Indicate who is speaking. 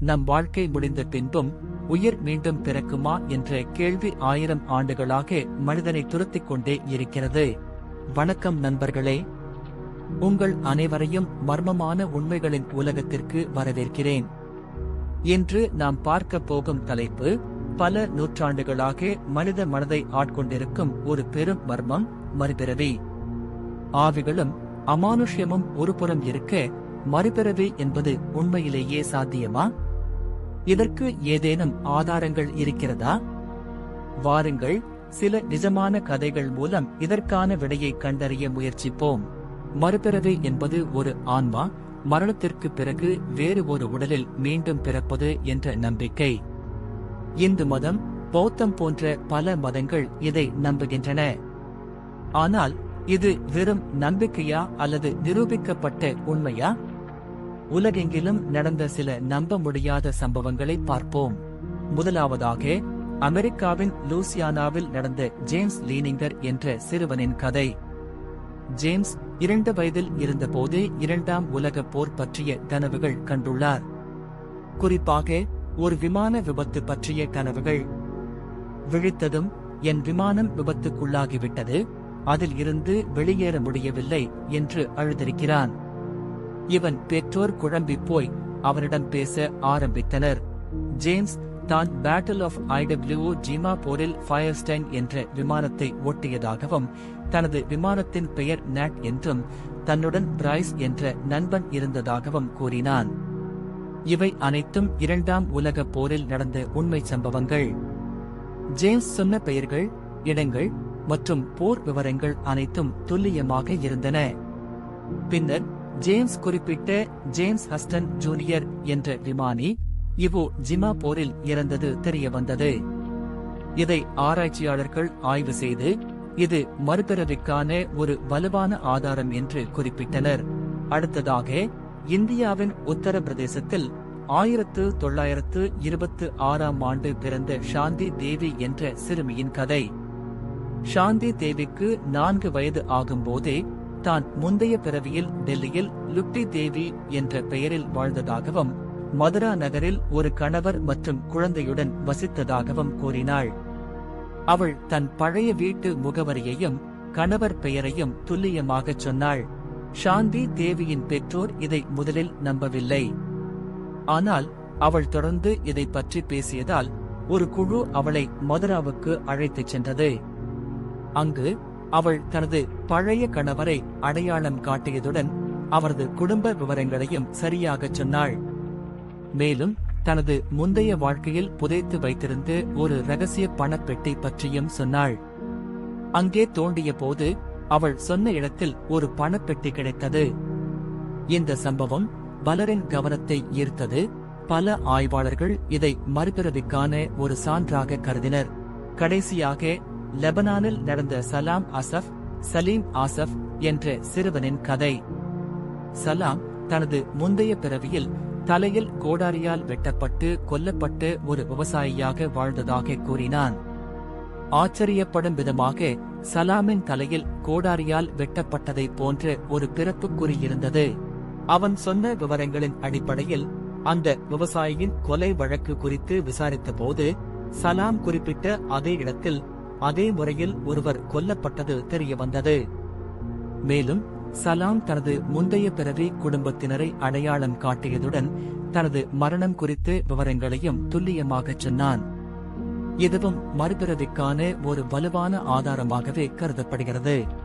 Speaker 1: நம் வாழ்க்கை முடிந்த பின்பும் உயிர் மீண்டும் பிறக்குமா என்ற கேள்வி ஆயிரம் ஆண்டுகளாக மனிதனை துரத்திக் கொண்டே இருக்கிறது. வணக்கம் நண்பர்களே. உங்கள் அனைவரையும் மர்மமான உண்மைகளின் உலகத்திற்கு வரவேற்கிறேன். இன்று நாம் பார்க்க போகும் தலைப்பு பல நூற்றாண்டுகளாக மனித மனதை ஆட்கொண்டிருக்கும் ஒரு பெரும் மர்மம் மறுபிறவி. ஆவிகளும் அமானுஷ்யமும் ஒருபுறம் இருக்க மறுபிறவி என்பது உண்மையிலேயே சாத்தியமா? இதற்கு ஏதேனும் ஆதாரங்கள் இருக்கிறதா? வாருங்கள் சில நிஜமான கதைகள் மூலம் இதற்கான விடையை கண்டறிய முயற்சிப்போம். மறுபிறவி என்பது ஒரு ஆன்மா மரணத்திற்கு பிறகு வேறு ஒரு உடலில் மீண்டும் பிறப்பது என்ற நம்பிக்கை. இந்து மதம் பௌத்தம் போன்ற பல மதங்கள் இதை நம்புகின்றன. ஆனால் இது வெறும் நம்பிக்கையா அல்லது நிரூபிக்கப்பட்ட உண்மையா? உலகெங்கிலும் நடந்த சில நம்ப முடியாத சம்பவங்களை பார்ப்போம். முதலாவதாக அமெரிக்காவின் லூசியானாவில் நடந்த ஜேம்ஸ் லீனிங்கர் என்ற சிறுவனின் கதை. ஜேம்ஸ் இரண்டு வயதில் இருந்தபோதே இரண்டாம் உலக போர் பற்றிய கனவுகள் கண்டுள்ளார். குறிப்பாக ஒரு விமான விபத்து பற்றிய கனவுகள். விழித்ததும் என் விமானம் விபத்துக்குள்ளாகிவிட்டது அதில் இருந்து வெளியேற முடியவில்லை என்று அழுதிருக்கிறான். இவன் பெற்றோர் குழம்பி போய் அவரிடம் பேச ஆரம்பித்தனர். ஜேம்ஸ் தான் பேட்டில் ஆஃப் ஐடபிள்யூ ஜிமா போரில் ஃபயர்ஸ்டைன் என்ற விமானத்தை ஓட்டியதாகவும் தனது விமானத்தின் பெயர் நாட் என்றும் தன்னுடன் பிரைஸ் என்ற நண்பன் இருந்ததாகவும் கூறினான். இவை அனைத்தும் இரண்டாம் உலக போரில் நடந்த உண்மை சம்பவங்கள். ஜேம்ஸ் சொன்ன பெயர்கள் இடங்கள் மற்றும் போர் விவரங்கள் அனைத்தும் துல்லியமாக இருந்தன. பின்னர் ஜேம்ஸ் குறிப்பிட்ட ஜேம்ஸ் ஹஸ்டன் ஜூனியர் என்ற விமானி இவோ ஜிமா போரில் இறந்தது தெரிய வந்தது. இதை ஆராய்ச்சியாளர்கள் ஆய்வு செய்து இது மறுபிறவிக்கான ஒரு வலுவான ஆதாரம் என்று குறிப்பிட்டனர். அடுத்ததாக இந்தியாவின் உத்தரப்பிரதேசத்தில் ஆயிரத்து தொள்ளாயிரத்து இருபத்து ஆறாம் ஆண்டு பிறந்த சாந்தி தேவி என்ற சிறுமியின் கதை. சாந்தி தேவிக்கு நான்கு வயது ஆகும்போதே தான் முந்தைய பிறவியில் டெல்லியில் லுப்டி தேவி என்ற பெயரில் வாழ்ந்ததாகவும் மதுரா நகரில் ஒரு கணவர் மற்றும் குழந்தையுடன் வசித்ததாகவும் கூறினாள். அவள் தன் பழைய வீட்டு முகவரியையும் கணவர் பெயரையும் துல்லியமாகச் சொன்னாள். சாந்தி தேவியின் பெற்றோர் இதை முதலில் நம்பவில்லை. ஆனால் அவள் தொடர்ந்து இதை பற்றி பேசியதால் ஒரு குழு அவளை மதுராவுக்கு அழைத்துச் சென்றது. அங்கு அவள் தனது பழைய கணவரை அடையாளம் காட்டியதுடன் அவரது குடும்ப விவரங்களையும் சரியாகச் சொன்னாள். மேலும் தனது முந்தைய வாழ்க்கையில் புதைத்து வைத்திருந்த ஒரு ரகசிய பணப்பெட்டி பற்றியும் சொன்னாள். அங்கே தோண்டிய போது அவள் சொன்ன இடத்தில் ஒரு பணப்பெட்டி கிடைத்தது. இந்த சம்பவம் பலரின் கவனத்தை ஈர்த்தது. பல ஆய்வாளர்கள் இதை மறுபிறவிக்கான ஒரு சான்றாக கருதினர். கடைசியாக லெபனானில் நடந்த சலாம் அசப் சலீம் ஆசப் என்ற சிறுவனின் கதை. சலாம் தனது முந்தைய பிறவியில் தலையில் கோடாரியால் வெட்டப்பட்டு கொல்லப்பட்டு ஒரு விவசாயியாக வாழ்ந்ததாக கூறினான். ஆச்சரியப்படும் விதமாக சலாமின் தலையில் கோடாரியால் வெட்டப்பட்டதைப் போன்ற ஒரு பிறப்பு குறியிருந்தது. அவன் சொன்ன விவரங்களின் அடிப்படையில் அந்த விவசாயியின் கொலை வழக்கு குறித்து விசாரித்த போது சலாம் குறிப்பிட்ட அதே இடத்தில் அதே முறையில் ஒருவர் கொல்லப்பட்டது தெரிய வந்தது. மேலும் சலாம் தனது முந்தைய பிறவி குடும்பத்தினரை அடையாளம் காட்டியதுடன் தனது மரணம் குறித்து விவரங்களையும் துல்லியமாகச் சொன்னான். இதுவும் மறுபிறவிக்கான ஒரு வலுவான ஆதாரமாகவே கருதப்படுகிறது.